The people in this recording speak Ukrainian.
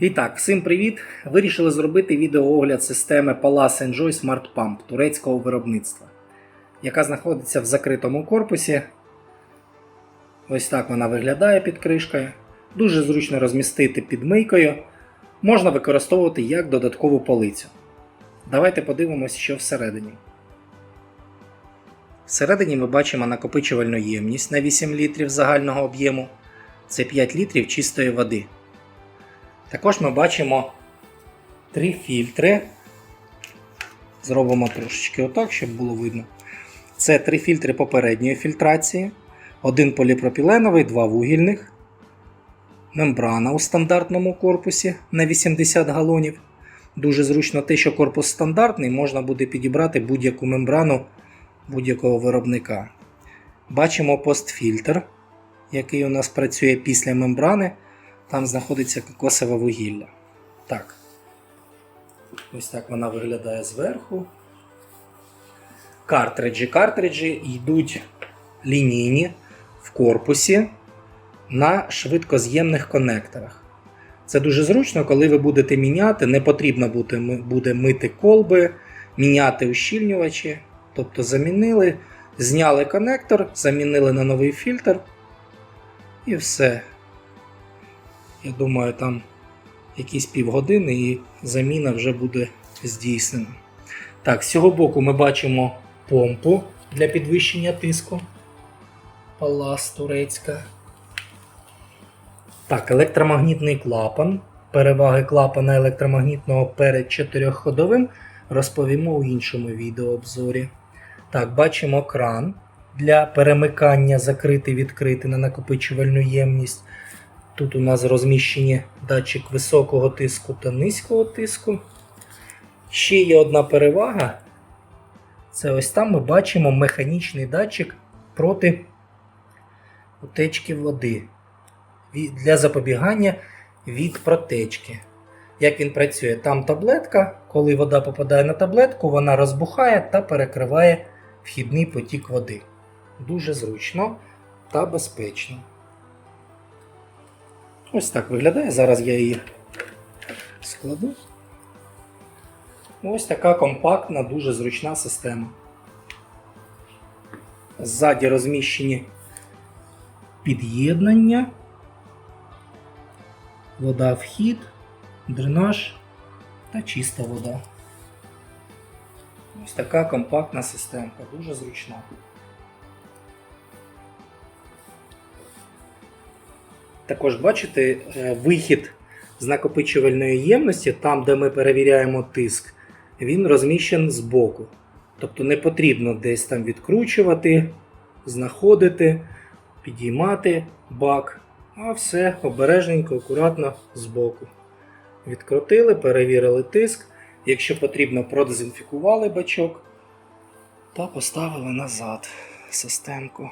І так, всім привіт! Вирішили зробити відеоогляд системи Palace Enjoy Smart Pump турецького виробництва, яка знаходиться в закритому корпусі. Ось так вона виглядає під кришкою. Дуже зручно розмістити під мийкою. Можна використовувати як додаткову полицю. Давайте подивимося, що всередині. Всередині ми бачимо накопичувальну ємність на 8 літрів загального об'єму. Це 5 літрів чистої води. Також ми бачимо три фільтри. Зробимо трошечки отак, щоб було видно. Це три фільтри попередньої фільтрації, один поліпропіленовий, два вугільних, мембрана у стандартному корпусі на 80 галонів. Дуже зручно те, що корпус стандартний, можна буде підібрати будь-яку мембрану будь-якого виробника. Бачимо постфільтр, який у нас працює після мембрани. Там знаходиться кокосове вугілля. Так. Ось так вона виглядає зверху. Картриджі. Картриджі йдуть лінійні в корпусі на швидкоз'ємних конекторах. Це дуже зручно, коли ви будете міняти, не потрібно буде, мити колби, міняти ущільнювачі. Тобто замінили, зняли конектор, замінили на новий фільтр і все. Я думаю, там якісь півгодини і заміна вже буде здійснена. Так, з цього боку ми бачимо помпу для підвищення тиску. Палас турецька. Так, електромагнітний клапан. Переваги клапана електромагнітного перед чотирьохходовим розповімо у іншому відеообзорі. Так, бачимо кран для перемикання закрити-відкрити на накопичувальну ємність. Тут у нас розміщені датчик високого тиску та низького тиску. Ще є одна перевага. Це ось там ми бачимо механічний датчик проти утечки води для запобігання від протечки. Як він працює? Там таблетка, коли вода попадає на таблетку, вона розбухає та перекриває вхідний потік води. Дуже зручно та безпечно. Ось так виглядає. Зараз я її складу. Ось така компактна, дуже зручна система. Ззаді розміщені під'єднання, вода вхід, дренаж та чиста вода. Ось така компактна системка, дуже зручна. Також бачите е, вихід з накопичувальної ємності, там, де ми перевіряємо тиск, він розміщений збоку. Тобто не потрібно десь там відкручувати, знаходити, підіймати бак, а все обережненько, акуратно збоку. Відкрутили, перевірили тиск. Якщо потрібно, продезінфікували бачок та поставили назад системку.